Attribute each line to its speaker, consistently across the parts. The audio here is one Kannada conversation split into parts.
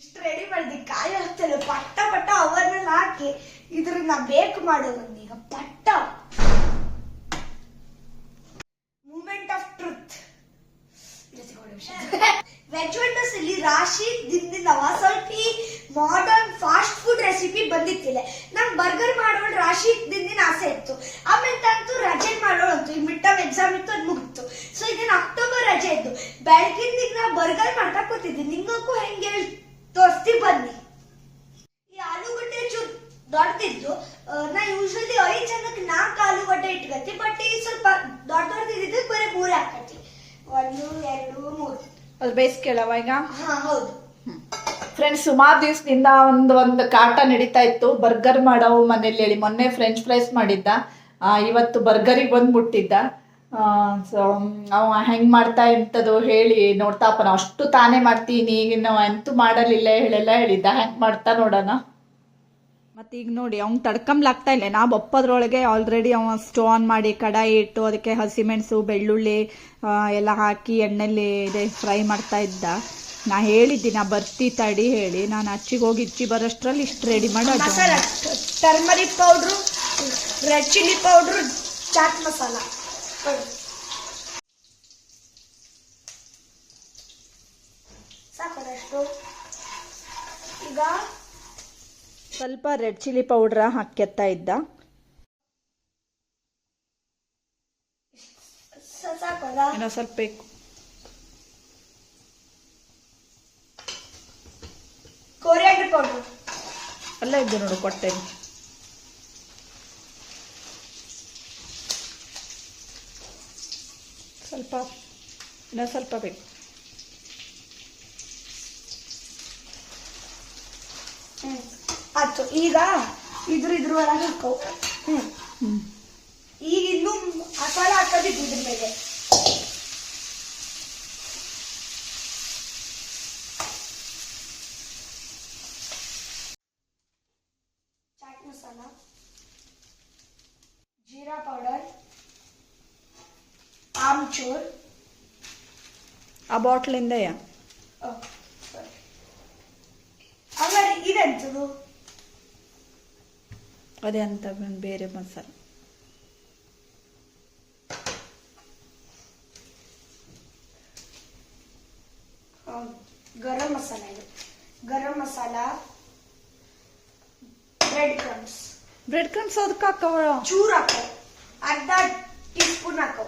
Speaker 1: ಇಷ್ಟು ರೆಡಿ ಮಾಡಿದ್ವಿ ಕಾಯಿ ಹಾಕ್ತೇನೆ. ಪಟ್ಟ ಪಟ್ಟ ಅವರ್ನೆಲ್ಲ ಹಾಕಿ ಇದ್ರನ್ನ ಬೇಕ್ ಮಾಡೋದು ಈಗ ಪಟ್ಟ. Moment of truth veg wonders ಇಲ್ಲಿ ರಾಶಿ ದಿನದಿಂದವ ಸ್ವಲ್ಪ ಮಾಡರ್ನ್ ಫಾಸ್ಟ್ ಫುಡ್ ರೆಸಿಪಿ ಬಂದಿತ್ತಿಲ್ಲ. ನಂಗೆ ಬರ್ಗರ್ ಮಾಡೋಣ ರಾಶಿ ದಿನದಿನ ಆಸೆ ಇತ್ತು. ಆಮೇಲೆ ಅಂತೂ ರಜೆ ಮಾಡೋಣ ಅಂತು ಈ ಮಿಡ್ ಟರ್ಮ್ ಎಕ್ಸಾಮ್ ಇತ್ತು, ಅದು ಮುಗಿತು. ಸೊ ಇದನ್ನ ಅಕ್ಟೋಬರ್ ರಜೆ ಇತ್ತು ಬೆಳಗಿನ ಬರ್ಗರ್ ಮಾಡ್ತಾ ಕೂತಿದ್ದೆ. ನಿಂಗಕ್ಕೂ ಹೆಂಗೆ ತೋರಿಸ್ತಿ ಬನ್ನಿ. ಈ ಆಲೂಗಡ್ಡೆ ಚೂರು ದೊಡ್ಡದಿದ್ದು ನಾ ಯೂಶಲಿ ಐದು ಜನಕ್ಕೆ ನಾಲ್ಕು ಆಲೂಗಡ್ಡೆ ಇಟ್ಕತಿ ಬಟ್ ಈ ಸ್ವಲ್ಪ ದೊಡ್ಡ ದೊಡ್ಡದಿದ್ದು ಬರೀ ಮೂರೇ ಹಾಕತಿ ಒಂದು ಎರಡು ಮೂರು.
Speaker 2: ಅದು ಬೇಯಿಸ್ಕೇಳವ ಈಗ?
Speaker 1: ಹಾ ಹೌದು.
Speaker 2: ಫ್ರೆಂಡ್ಸ್ ಸುಮಾರು ದಿವಸದಿಂದ ಒಂದು ಒಂದು ಕಾಟ ನಡೀತಾ ಇತ್ತು. ಬರ್ಗರ್ ಮಾಡವು ಮನೇಲಿ ಹೇಳಿ ಮೊನ್ನೆ ಫ್ರೆಂಚ್ ಫ್ರೈಸ್ ಮಾಡಿದ್ದ. ಇವತ್ತು ಬರ್ಗರಿಗೆ ಬಂದು ಮುಟ್ಟಿದ್ದ ಸೊ ಅವ ಹೆಂಗೆ ಮಾಡ್ತಾ ಇಂಥದ್ದು ಹೇಳಿ ನೋಡ್ತಾಪ ಅಪ್ಪನ ಅಷ್ಟು ತಾನೇ ಮಾಡ್ತೀನಿ ಈಗ ನಾವು ಎಂತೂ ಮಾಡಲಿಲ್ಲ ಹೇಳೆಲ್ಲ ಹೇಳಿದ್ದ. ಹೆಂಗೆ ಮಾಡ್ತಾ ನೋಡೋಣ. ಮತ್ತೆ ಈಗ ನೋಡಿ ಅವ್ನು ತಡ್ಕಂಬ್ಲಾಗ್ತಾ ಇಲ್ಲ. ನಾ ಬಪ್ಪದ್ರೊಳಗೆ ಆಲ್ರೆಡಿ ಅವ ಸ್ಟೋ ಆನ್ ಮಾಡಿ ಕಡಾಯಿ ಇಟ್ಟು ಅದಕ್ಕೆ ಹಸಿಮೆಣಸು ಬೆಳ್ಳುಳ್ಳಿ ಎಲ್ಲ ಹಾಕಿ ಎಣ್ಣೆಲಿ ಇದೆ ಫ್ರೈ ಮಾಡ್ತಾ ಇದ್ದ. ನಾ ಹೇಳಿದ್ದೀನಿ ನಾ ಬರ್ತಿ ತಡಿ ಹೇಳಿ. ನಾನು ಅಚ್ಚಿಗೆ ಹೋಗಿ ಇಚ್ಚಿ ಬರೋಷ್ಟ್ರಲ್ಲಿ ಇಷ್ಟು ರೆಡಿ ಮಾಡಿ
Speaker 1: turmeric powder red chilli powder chaat masala ಸಾಕಷ್ಟು. ಈಗ
Speaker 2: ಸ್ವಲ್ಪ ರೆಡ್ ಚಿಲ್ಲಿ ಪೌಡ್ರ ಹಾಕ್ಯತ್ತಾ ಇದ್ದ. ಏನೋ ಸ್ವಲ್ಪ ಬೇಕು.
Speaker 1: Coriander powder.
Speaker 2: ಅಲ್ಲ ಇದ್ದು ನೋಡು ಕೊಟ್ಟೆನಿ. ಸ್ವಲ್ಪ ಇನ್ನೂ ಸ್ವಲ್ಪ ಬೇಕು.
Speaker 1: ಹ್ಮ್. ಆಯ್ತು ಈಗ ಇದ್ರ ಇದ್ರ ಒಳಗೆ ಹಾಕವು ಹ್ಮ್.
Speaker 2: ಹ್ಞೂ
Speaker 1: ಈಗ ಇನ್ನೂ ಮಸಾಲ ಹಾಕೋದಿದ್ದು ಇದ್ರ ಮೇಲೆ ಚಾಟ್ ಮಸಾಲ ಜೀರಾ ಪೌಡರ್ ಆಮ್ಚೂರ್
Speaker 2: ಆ ಬಾಟ್ಲಿಂದೆಯ
Speaker 1: ಆಮೇಲೆ ಇದೆಂತದು
Speaker 2: ಅದೇ ಅಂತ ಒಂದ್ ಬೇರೆ ಮಸಾಲೆ
Speaker 1: ಆ, ಗರಂ ಮಸಾಲ ಇದು garam masala bread crumbs
Speaker 2: bread crumbs ಅದಕ್ಕೆ ಹಾಕವ
Speaker 1: ಚೂರು ಹಾಕೋ ಅರ್ಧ ಟೀ ಸ್ಪೂನ್ ಹಾಕೋ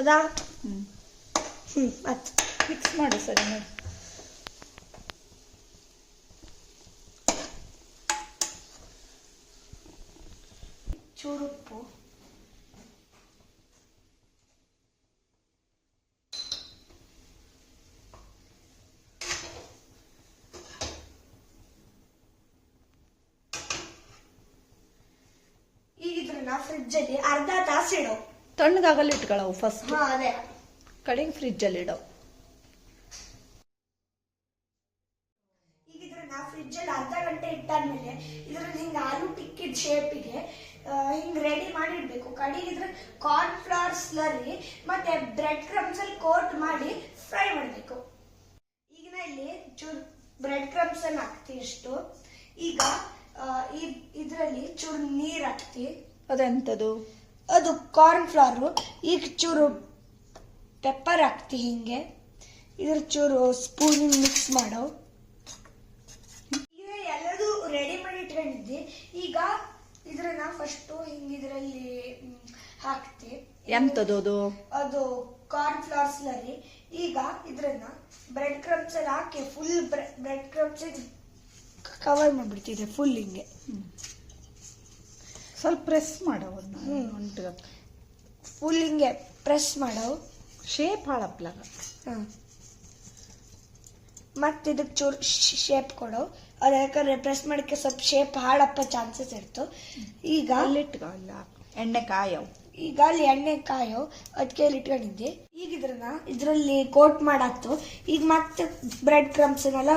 Speaker 2: ಹ್ಞೂ
Speaker 1: ಹ್ಮ್. ಆಯ್ತು.
Speaker 2: ಮಿಕ್ಸ್ ಮಾಡಿ ಸರಿ ಮಾಡಿ.
Speaker 1: ಚೂರು ಉಪ್ಪು ಈಗ ಇದ್ರನ್ನ ಫ್ರಿಡ್ಜಲ್ಲಿ ಅರ್ಧ ತಾಸು ಇಡೋ.
Speaker 2: ತಣ್ಣಗಾಗಲ್ಲಿ ಇಟ್ಕೊಳ್ಳವು ಫಸ್ಟ್ ಕಡೆಗೆ ಫ್ರಿಜ್ಜಲ್ಲಿ ಇಡವು.
Speaker 1: ಅಲ್ಲಿ ಅರ್ಧ ಗಂಟೆ ಇಟ್ಟಾದ್ಮೇಲೆ ಇದ್ರಲ್ಲಿ ಹಿಂಗೆ ಆಲೂ ಟಿಕ್ಕಿದ ಶೇಪಿಗೆ ಹಿಂಗೆ ರೆಡಿ ಮಾಡಿ ಇಡಬೇಕು. ಕಡೆಗೆ ಇದ್ರ ಕಾರ್ನ್ ಫ್ಲವರ್ ಸ್ಲರಿ ಮತ್ತೆ ಬ್ರೆಡ್ ಕ್ರಮ್ಸ್ ಅಲ್ಲಿ ಕೋಟ್ ಮಾಡಿ ಫ್ರೈ ಮಾಡಬೇಕು. ಈಗ ಇಲ್ಲಿ ಚೂರು ಬ್ರೆಡ್ ಕ್ರಮ್ಸ್ ಅನ್ನ ಹಾಕ್ತಿ ಇಷ್ಟು. ಈಗ ಇದ್ರಲ್ಲಿ ಚೂರು ನೀರ್ ಹಾಕ್ತಿ.
Speaker 2: ಅದೆಂಥದ್ದು
Speaker 1: ಅದು ಕಾರ್ನ್ ಫ್ಲವರು ಈಗ ಚೂರು ಪೆಪ್ಪರ್ ಹಾಕ್ತಿ ಹಿಂಗೆ. ಇದ್ರ ಚೂರು ಸ್ಪೂನ್ ಮಿಕ್ಸ್ ಮಾಡೋ. ಈಗ ಎಲ್ಲದೂ ರೆಡಿ ಮಾಡಿ ಇಟ್ಕೊಂಡಿದ್ದಿ. ಈಗ ಇದ್ರನ್ನ ಫಸ್ಟು ಹಿಂಗೆ ಇದರಲ್ಲಿ ಹಾಕ್ತಿ.
Speaker 2: ಎಂಥದ್ದು ಅದು?
Speaker 1: ಅದು ಕಾರ್ನ್ ಫ್ಲವರ್ ಸ್ಲರಿ ಈಗ ಇದ್ರನ್ನ ಬ್ರೆಡ್ ಕ್ರಮ್ಸ್ ಅಲ್ಲಿ ಹಾಕಿ ಫುಲ್ ಬ್ರೆಡ್ ಕ್ರಮ್ಸ್ ಕವರ್ ಮಾಡ್ಬಿಡ್ತಿದೆ ಫುಲ್ ಹಿಂಗೆ.
Speaker 2: ಸ್ವಲ್ಪ ಪ್ರೆಸ್
Speaker 1: ಹ್ಮ್.
Speaker 2: ಒಂಟಿಗೆ
Speaker 1: ಫುಲ್ ಹಿಂಗೆ ಪ್ರೆಸ್ ಮಾಡೋ?
Speaker 2: ಶೇಪ್ ಹಾಳಪ್ಲಾಗ
Speaker 1: ಮತ್ತು ಇದಕ್ಕೆ ಚೂರು ಶೇಪ್ ಕೊಡು. ಅದು ಯಾಕಂದ್ರೆ ಪ್ರೆಸ್ ಮಾಡಕ್ಕೆ ಸ್ವಲ್ಪ ಶೇಪ್ ಹಾಳಪ್ಪ ಚಾನ್ಸಸ್ ಇರ್ತು. ಈಗ
Speaker 2: ಅಲ್ಲಿಟ್ಕ ಅಲ್ಲ. ಎಣ್ಣೆ ಕಾಯೋ.
Speaker 1: ಈಗ ಅಲ್ಲಿ ಎಣ್ಣೆ ಕಾಯೋ. ಅದಕ್ಕೆ ಅಲ್ಲಿ ಇಟ್ಕೊಂಡಿದ್ದೆ. ಈಗ ಇದ್ರನ್ನ ಇದರಲ್ಲಿ ಕೋಟ್ ಮಾಡಾಕ್ತು. ಈಗ ಮತ್ತೆ ಬ್ರೆಡ್ ಕ್ರಮ್ಸನ್ನೆಲ್ಲ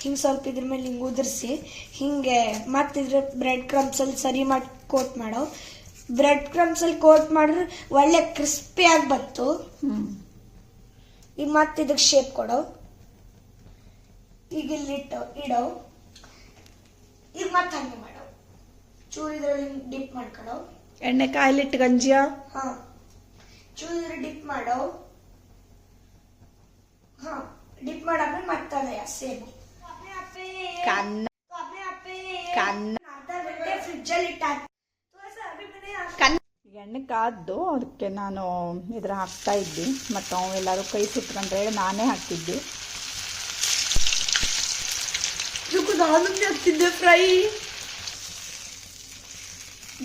Speaker 1: ಹಿಂಗೆ ಸ್ವಲ್ಪ ಇದ್ರ ಮೇಲೆ ಹಿಂಗೆ ಉದುರಿಸಿ ಹಿಂಗೆ ಮತ್ತೆ ಇದ್ರ ಬ್ರೆಡ್ ಕ್ರಮ್ಸಲ್ಲಿ ಸರಿ ಮಾಡಿ ಕೋಟ್ ಮಾಡೋ. ಬ್ರೆಡ್ ಕ್ರಮ್ಸ್ ಅಲ್ಲಿ ಕೋಟ್ ಮಾಡಿದ್ರೆ ಒಳ್ಳೆ ಕ್ರಿಸ್ಪಿಯಾಗಿ ಬಂತು. ಈಗ ಮತ್ತೆ ಇದಕ್ಕೆ ಶೇಪ್ ಕೊಡು. ಈಗ ಇಲ್ಲಿ ಇಟ್ಟು ಇಡೋ. ಈಗ ಮತ್ತೆ ಹಂಗೆ ಮಾಡೋ. ಚೂರು ಇದ್ರಲ್ಲಿ ಡಿಪ್ ಮಾಡ್ಕೊಡೋ.
Speaker 2: ಎಣ್ಣೆ ಕಾಯಿಲಿಟ್ಟು ಗಂಜಿಯ?
Speaker 1: ಹಾ. ಚೂರು ಇದ್ರೆ ಡಿಪ್ ಮಾಡೋ. ಹಾ. ಡಿಪ್ ಮಾಡಾದ್ಮೇಲೆ ಮತ್ತೆ ಸೇಮ್
Speaker 2: ಕನ್ನ ಕನ್ನ
Speaker 1: ಅರ್ಧ ಗಂಟೆ ಫ್ರಿಡ್ಜಲ್ಲಿ ಇಟ್ಟ
Speaker 2: ಎಣ್ಣೆ ಕಾದ್ದು ಅದಕ್ಕೆ ನಾನು ಇದ್ರ ಹಾಕ್ತಾ ಇದ್ದೆ. ಮತ್ತು ಅವೆಲ್ಲರೂ ಕೈ ಸುಟ್ಕೊಂಡ್ರೆ ನಾನೇ ಹಾಕ್ತಿದ್ದೆ
Speaker 1: ನಾನು ಹಾಕ್ತಿದ್ದೆ ಫ್ರೈ.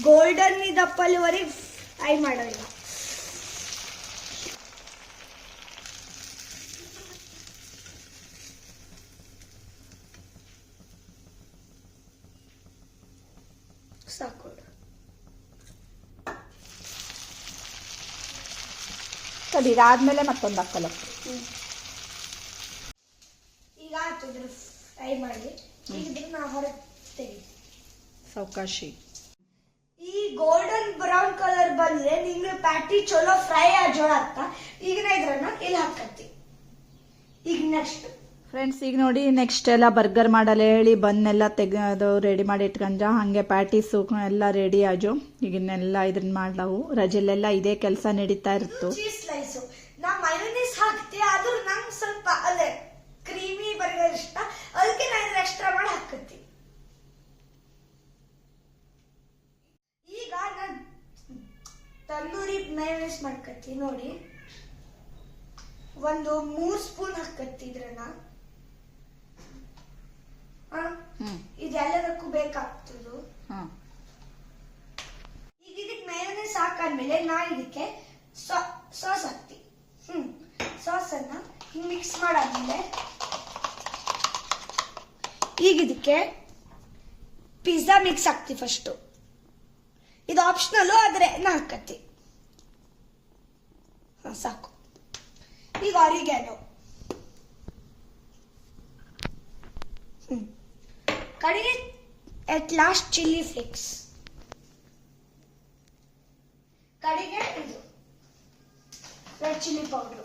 Speaker 1: ಗೋಲ್ಡನ್ ಇದಪ್ಪಲ್ಲಿವರೆಗೆ ಫ್ರೈ ಮಾಡೋಲ್ಲ ಸಾಕು.
Speaker 2: ಸರಿ ಇದಾದ್ಮೇಲೆ ಮತ್ತೊಂದು ಹಾಕಲ್ಲ
Speaker 1: ಈಗ ಫ್ರೈ ಮಾಡಿ. ತೆಗಿ ಈ ಗೋಲ್ಡನ್ ಬ್ರೌನ್ ಕಲರ್ ಬಂದ್ರೆ ನಿಂಗೆ ಪ್ಯಾಟಿ ಚಲೋ ಫ್ರೈ ಆಜೋಳ ಅಂತ. ಈಗ ನಾ ಇದ್ರನ್ನ ಇಲ್ಲಿ ಹಾಕತ್ತಿ. ಈಗ ನೆಕ್ಸ್ಟ್
Speaker 2: ಫ್ರೆಂಡ್ಸ್ ಈಗ ನೋಡಿ ನೆಕ್ಸ್ಟ್ ಎಲ್ಲ ಬರ್ಗರ್ ಮಾಡಲ್ಲ ಹೇಳಿ, ಬನ್ನೆಲ್ಲ ತೆಗೆದು ರೆಡಿ ಮಾಡಿ ಇಟ್ಕೊಂಡ ಹಾಗೆ ಪ್ಯಾಟೀಸು ಎಲ್ಲ ರೆಡಿ ಆಜು ಈಗಿನ್ನೆಲ್ಲ ಇದನ್ನ ಮಾಡ್ಲಾವು. ರಜೆಲ್ಲೆಲ್ಲ ಇದೇ ಕೆಲಸ ನಡೀತಾ ಇತ್ತು
Speaker 1: ನಾ ತಂದೂರಿ ಮಾಡ್ಕತ್ತಿ, ನೋಡಿ. ಒಂದು ಮೂರ್ ಸ್ಪೂನ್ ಹಾಕತ್ತಿ ಇದೆಲ್ಲದಕ್ಕೂ ಬೇಕಾಗ್ತದು. ಈಗ ಇದಕ್ಕೆ ಮೇಲನೆ ಸಾಕಾದ್ಮೇಲೆ ನಾ ಇದಕ್ಕೆ ಸಾಸ್ ಹಾಕ್ತಿ ಹ್ಮ್. ಸಾಸ್ ಅನ್ನ ಹಿಂಗ್ ಮಿಕ್ಸ್ ಮಾಡಾದ್ಮೇಲೆ ಈಗ ಇದಕ್ಕೆ ಪಿಜ್ಜಾ ಮಿಕ್ಸ್ ಹಾಕ್ತಿ ಫಸ್ಟು ಇದು ಆಪ್ಷನಲ್ಲು ಆದ್ರೆ ನಾ ಹಾಕತ್ತಿ. ಹಾ ಸಾಕು. ಈಗ ಆರಿಗ್ಯಾನೋ ಕಡೆಗೆ ಎಟ್ ಲಾಸ್ಟ್ ಚಿಲ್ಲಿ ಫ್ಲೇಕ್ಸ್ ಕಡೆಗೆ ಇದು red chilli powder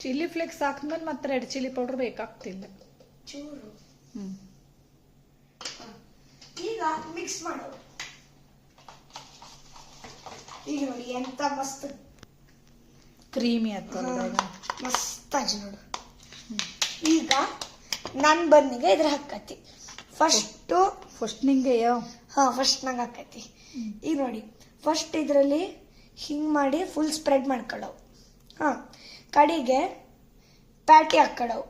Speaker 2: chilli flakes ಹಾಕಿದ್ಮೇಲೆ ಮತ್ತೆ ರೆಡ್ ಚಿಲ್ಲಿ ಪೌಡರ್ ಬೇಕಾಗ್ತಿಲ್ಲ.
Speaker 1: ಚೂರು.
Speaker 2: ಹ್ಞೂ.
Speaker 1: ಈಗ ಮಿಕ್ಸ್ ಮಾಡು ಈಗ ನೋಡಿ ಎಂತ ಮಸ್ತ್.
Speaker 2: ಕ್ರೀಮಿ ಆಗ್ತದೆ
Speaker 1: ಮಸ್ತ್ ಆಜ್ ನೋಡು. ನನ್ ಬನ್ನಿಗೆ ಇದ್ರ ಹಾಕತಿ ಫಸ್ಟು
Speaker 2: ಫಸ್ಟ್ ನಿಂಗೆ ಯಾವ
Speaker 1: ಹಾ ಫಸ್ಟ್ ನಂಗೆ ಹಾಕತಿ ಈಗ ನೋಡಿ ಫಸ್ಟ್ ಇದರಲ್ಲಿ ಹಿಂಗ್ ಮಾಡಿ ಫುಲ್ ಸ್ಪ್ರೆಡ್ ಮಾಡ್ಕೊಳ್ಳವು ಹಾ ಕಡೆಗೆ ಪ್ಯಾಟಿ ಹಾಕೊಳ್ಳವು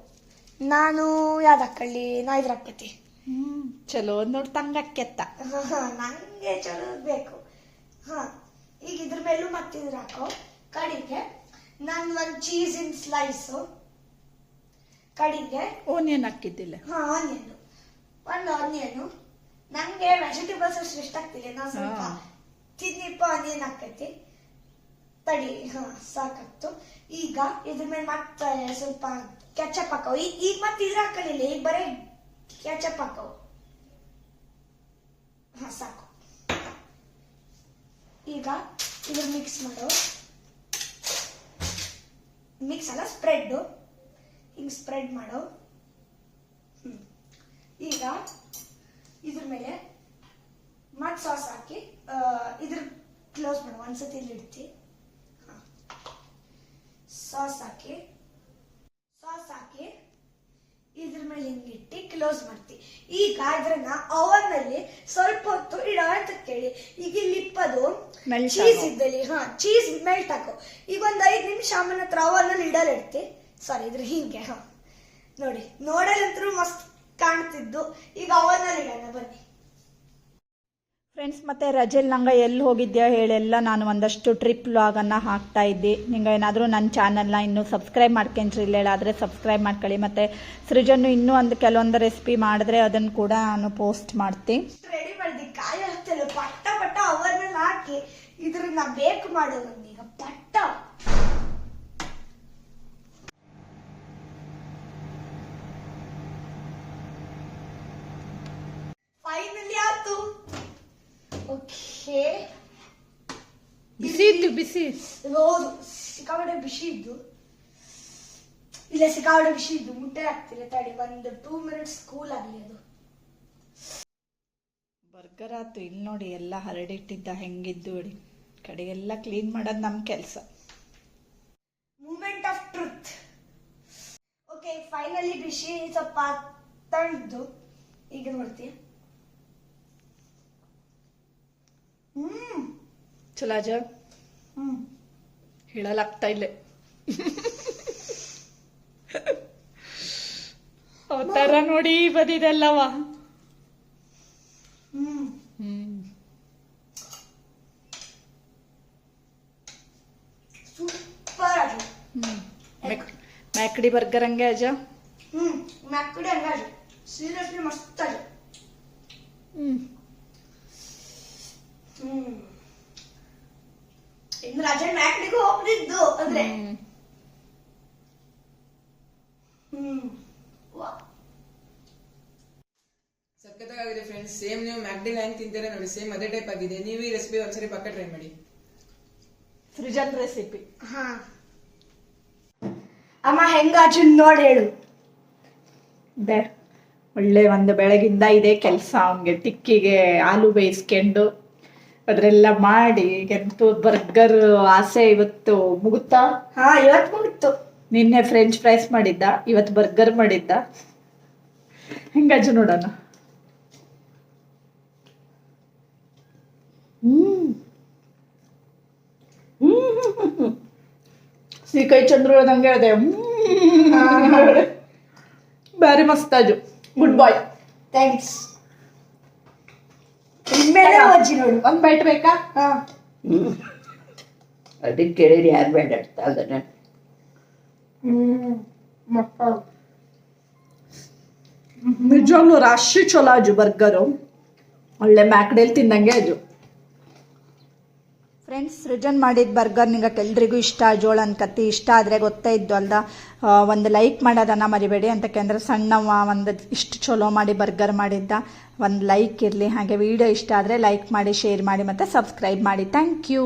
Speaker 1: ನಾನು ಯಾವ್ದು ಹಾಕೊಳ್ಳಿ? ನಾ ಇದ್ರ ಹಾಕತಿ
Speaker 2: ಹ್ಮ್ ಚಲೋ ನೋಡಿ ತಂಗಕ್ಕೆತ್ತ
Speaker 1: ನಂಗೆ ಚಲೋ ಬೇಕು. ಹಾ ಈಗ ಇದ್ರ ಮೇಲೂ ಮತ್ತಿದ್ರ ಹಾಕೋ. ಕಡೆಗೆ ನನ್ ಒಂದ್ ಇನ್ ಸ್ಲೈಸು ಕಡೆಗೆ.
Speaker 2: ಓನಿಯನ್ ಹಾಕಿದ್ದಿಲ್ಲ.
Speaker 1: ಹಾ ಆನಿಯನ್ ಒಂದು ಆನಿಯನ್ ನಂಗೆ ವೆಜಿಟೇಬಲ್ಸ್ ಅಷ್ಟು ಇಷ್ಟ ಆಗ್ತಿಲ್ಲ ಸ್ವಲ್ಪ. ತಿನ್ನಿಪ್ಪ ಆನಿಯನ್ ಹಾಕೈತಿ. ತಡಿ ಹಾ ಸಾಕಾಗ್ತು. ಈಗ ಇದ್ರ ಮೇಲೆ ಮತ್ತೆ ಸ್ವಲ್ಪ ಕೆಚಪ್ ಹಾಕವು ಈಗ ಈಗ ಮತ್ತೆ ಇದ್ರ ಹಾಕಲಿಲ್ಲ. ಈಗ ಬರೀ ಕೆಚಪ್ ಹಾಕವು ಹಾ ಸಾಕು. ಈಗ ಇದ್ರ ಮಿಕ್ಸ್ ಮಾಡೋ. ಮಿಕ್ಸ್ ಅಲ್ಲ ಸ್ಪ್ರೆಡ್ ಹಿಂಗ್ ಸ್ಪ್ರೆಡ್ ಮಾಡು. ಈಗ ಇದ್ರ ಮೇಲೆ ಮತ್ತೆ ಸಾಸ್ ಹಾಕಿ ಇದ್ರ ಕ್ಲೋಸ್ ಮಾಡು. ಒಂದ್ಸತಿ ಇಲ್ಲಿ ಇಡ್ತಿ. ಸಾಸ್ ಹಾಕಿ ಸಾಸ್ ಹಾಕಿ ಇದ್ರ ಮೇಲೆ ಹಿಂಗಿಟ್ಟು ಕ್ಲೋಸ್ ಮಾಡ್ತಿ. ಈಗ ಇದ್ರನ್ನ ಅವನ್ ಅಲ್ಲಿ ಸ್ವಲ್ಪ ಹೊತ್ತು ಇಡೋ ಅಂತ ಕೇಳಿ. ಈಗ ಇಲ್ಲಿ ಇಪ್ಪದು ಚೀಸ್. ಇದ್ದಲ್ಲಿ ಹಾ ಚೀಸ್ ಮೆಲ್ಟ್ ಹಾಕು ಈಗ ಒಂದ್ ಐದ್ ನಿಮಿಷ ಅಮ್ಮನ ಹತ್ರ ಅವನ್ ಅಲ್ಲಿ ಇಡಲ್ ಇಡ್ತಿ. ಸಾರಿ ಇದ್ರ ಹಿಂಗೆ. ನೋಡಿ ನೋಡಲಂತರೂ ಮಸ್ತ್ ಕಾಣ್ತಿದ್ದು. ಈಗ ಅವನ್ ಅಲ್ಲಿ ಇಡೋಣ ಬನ್ನಿ.
Speaker 2: ಫ್ರೆಂಡ್ಸ್ ಮತ್ತೆ ರಜೆಲ್ ನಂಗೆ ಎಲ್ಲಿ ಹೋಗಿದ್ಯಾ ಹೇಳೆಲ್ಲ ನಾನು ಒಂದಷ್ಟು ಟ್ರಿಪ್ ಲಾಗನ್ನು ಹಾಕ್ತಾ ಇದ್ದೆ. ನಿಂಗೆ ಏನಾದರೂ ನನ್ನ ಚಾನಲ್ನ ಇನ್ನೂ ಸಬ್ಸ್ಕ್ರೈಬ್ ಮಾಡ್ಕೊಂಡ್ರಿ ಆದರೆ ಸಬ್ಸ್ಕ್ರೈಬ್ ಮಾಡ್ಕೊಳ್ಳಿ. ಮತ್ತು ಸೃಜನ್ನು ಇನ್ನೂ ಒಂದು ಕೆಲವೊಂದು ರೆಸಿಪಿ ಮಾಡಿದ್ರೆ ಅದನ್ನು ಕೂಡ ನಾನು ಪೋಸ್ಟ್ ಮಾಡ್ತೀನಿ
Speaker 1: ರೆಡಿ ಮಾಡಿದ್ವಿ ಕಾಯಿ ಹಚ್ಚಲು ಪಟ್ಟ ಪಟ್ಟ ಅವರ್ನಲ್ಲಿ ಹಾಕಿ ಇದ್ರನ್ನ ಬೇಕು ಮಾಡೋದು ಈಗ ಪಟ್ಟ ಫೈನಲಿ ಆಯ್ತು ಓಕೆ
Speaker 2: ಬಿಸಿ
Speaker 1: ಹೌದು ಸಿಕ್ಕಾಪಟ್ಟೆ ಬಿಸಿ ಇದ್ದು. ಇಲ್ಲ ಸಿಕ್ಕಾಪಟ್ಟೆ ಬಿಸಿ ಇದ್ದು ಮುಟ್ಟೆ ಆಗ್ತಿಲ್ಲ ತಡಿ ಒಂದು ಟೂ ಮಿನಿಟ್ಸ್ ಕೂಲ್ ಆಗಲಿ ಅದು.
Speaker 2: ಬರ್ಗರ್ ಆತು. ಇಲ್ಲಿ ನೋಡಿ ಎಲ್ಲ ಹರಡಿಟ್ಟಿದ್ದ ಹೆಂಗಿದ್ದು ನೋಡಿ ಎಲ್ಲ ಕ್ಲೀನ್ ಮಾಡೋದು ನಮ್ಮ ಕೆಲಸ.
Speaker 1: Moment of truth okay finally ಬಿಸಿ ಸ್ವಲ್ಪ ತಣ್ಣದು ಈಗ ನೋಡ್ತೀಯ ಹ್ಮ್.
Speaker 2: ಚಲೋ ಹೇಳಲಾಗ್ತಾ ಇಲ್ಲ. ಅವತಾರ ನೋಡಿ ಬದಿದೆಲ್ಲವ?
Speaker 1: ಹ್ಮ್.
Speaker 2: ಹ್ಮ್.
Speaker 1: ಸೂಪರ್. ಆಗಿ
Speaker 2: ಹ್ಮ್ ಮೆಕ್- ಮ್ಯಾಕ್ಡಿ ಬರ್ಗರ್ ಹಂಗೆ ಅಜ?
Speaker 1: ಹ್ಮ್. ಮ್ಯಾಕಡಿ ಹಂಗಾಜು ಸೀರಿಯಸ್ಲಿ ಮಸ್ತ್ ಆಗಿ
Speaker 2: ಹ್ಮ್
Speaker 1: ಹ್ಮ್. ಇನ್ನು ಮ್ಯಾಕ್ಡಿಗೂ ಹೋಗ್ತಿದ್ದು ಅಂದ್ರೆ.
Speaker 2: ಹ್ಮ್.
Speaker 3: ಸಖತ್ತಾಗಿದೆ ಫ್ರೆಂಡ್ಸ್ ಸೇಮ್ ನೀವು ಮ್ಯಾಕ್ಡಿಲ್ ಹೆಂಗ್ ತಿಂತೀರಾ ನೋಡಿ ಸೇಮ್ ಅದೇ ಟೈಪ್ ಆಗಿದೆ. ನೀವು ಈ ರೆಸಿಪಿ ಒಂದ್ಸರಿ ಪಕ್ಕ ಟ್ರೈ ಮಾಡಿ.
Speaker 2: ಸೃಜನ್ ರೆಸಿಪಿ
Speaker 1: ಹಾ. ಅಮ್ಮ ಅರ್ಜುನ್ ನೋಡಿ ಹೇಳು.
Speaker 2: ಬೆ ಒಳ್ಳೆ ಒಂದು ಬೆಳಗಿಂದ ಇದೆ ಕೆಲಸ. ಅವನಿಗೆ ಟಿಕ್ಕಿಗೆ ಹಾಲು ಬೇಯಿಸ್ಕೊಂಡು ಅದರೆಲ್ಲ ಮಾಡಿ ಎಂತೂ ಬರ್ಗರ್ ಆಸೆ ಇವತ್ತು ಮುಗುತ್ತಾ?
Speaker 1: ಹಾ ಇವತ್ತು ಮುಗಿತು
Speaker 2: ನಿನ್ನೆ ಫ್ರೆಂಚ್ ಫ್ರೈಸ್ ಮಾಡಿದ್ದ ಇವತ್ತು ಬರ್ಗರ್ ಮಾಡಿದ್ದ. ಹೆಂಗಾಜು ನೋಡೋಣ? ಕೈ ಚಂದ್ರು ನಂಗೆ ಹೇಳಿದೆ. ಬ್ಯಾರಿ ಮಸ್ತಾಜು ಗುಡ್ ಬಾಯ್
Speaker 1: ಥ್ಯಾಂಕ್ಸ್ ಇನ್ಮೇಲೆ ಅಜ್ಜಿ ನೋಡು
Speaker 2: ಒಂದ್ ಬೈಟ್ ಬೇಕಾ?
Speaker 1: ಹಾ.
Speaker 4: ಅದಕ್ಕೆ ಕೇಳಿದ್ರೆ ಯಾರು ಬೇಡ ಅದನ್ನ
Speaker 1: ಹ್ಮ್
Speaker 2: ನಿಜವಾಗ್ಲೂ ರಾಶಿ ಚಲೋ ಅಜು ಬರ್ಗರು ಒಳ್ಳೆ ಮ್ಯಾಕ್ಡೇಲ್ ತಿಂದಂಗೆ ಅಜು ಫ್ರೆಂಡ್ಸ್ ಸೃಜನ್ ಮಾಡಿದ ಬರ್ಗರ್ ನಿಮಗೆ ಎಲ್ರಿಗೂ ಇಷ್ಟ, ಜೋಳ ಕತ್ತಿ ಇಷ್ಟ ಆದರೆ ಗೊತ್ತೇ ಇದ್ದು ಅಲ್ದ ಒಂದು ಲೈಕ್ ಮಾಡೋದನ್ನ ಮರಿಬೇಡಿ ಅಂತ ಕೇಂದ್ರ ಸಣ್ಣವ ಒಂದು ಇಷ್ಟು ಚಲೋ ಮಾಡಿ ಬರ್ಗರ್ ಮಾಡಿದ್ದ, ಒಂದು ಲೈಕ್ ಇರಲಿ. ಹಾಗೆ ವಿಡಿಯೋ ಇಷ್ಟ ಆದರೆ ಲೈಕ್ ಮಾಡಿ ಶೇರ್ ಮಾಡಿ ಮತ್ತು ಸಬ್ಸ್ಕ್ರೈಬ್ ಮಾಡಿ. Thank you